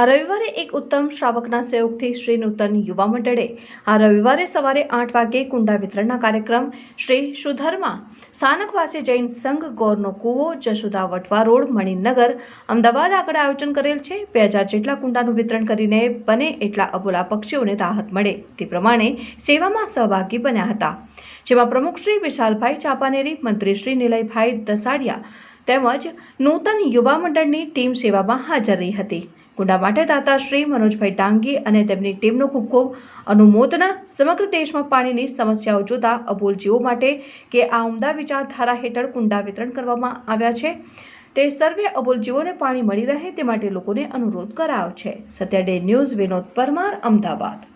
આ રવિવારે એક ઉત્તમ શ્રાવકના સહયોગથી શ્રી નૂતન યુવા મંડળે આ રવિવારે સવારે આઠ વાગે કુંડા વિતરણના કાર્યક્રમ શ્રી સુધરમાં સ્થાનકવાસી જૈન સંઘ ગોરનો કૂવો જશોદા વટવા રોડ, મણિનગર અમદાવાદ આગળ આયોજન કરેલ છે. બે હજાર જેટલા કુંડાનું વિતરણ કરીને બને એટલા અબોલા પક્ષીઓને રાહત મળે તે પ્રમાણે સેવામાં સહભાગી બન્યા હતા. જેમાં પ્રમુખ શ્રી વિશાલભાઈ ચાપાનેરી, મંત્રી શ્રી નિલયભાઈ દસાડિયા તેમજ નૂતન યુવા મંડળની ટીમ સેવામાં હાજર રહી હતી. કુંડા માટે દાતા શ્રી મનોજભાઈ ડાંગી અને તેમની ટીમનો ખૂબ ખૂબ અનુમોદના. સમગ્ર દેશમાં પાણીની સમસ્યાઓ જોતા અબોલ જીવો માટે કે આ ઉમદા વિચારધારા હેઠળ કુંડા વિતરણ કરવામાં આવ્યા છે. તે સર્વે અબોલ જીવોને પાણી મળી રહે તે માટે લોકોને અનુરોધ કરાયો છે. સત્ય ન્યૂઝ વિનોદ પરમાર, અમદાવાદ.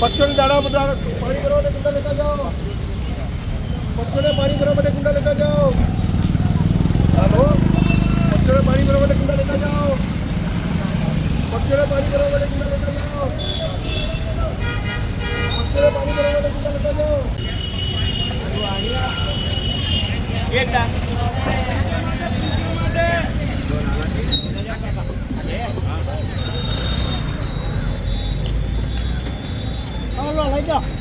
परसों ने दाड़ा बता पानी करो बड़े कुंडा लेकर जाओ परसों ने पानी करो बड़े कुंडा लेकर जाओ हेलो परसों ने पानी करो बड़े कुंडा लेकर जाओ परसों ने पानी करो बड़े कुंडा लेकर जाओ परसों ने पानी करो बड़े कुंडा लेकर जाओ ये टा 睡觉。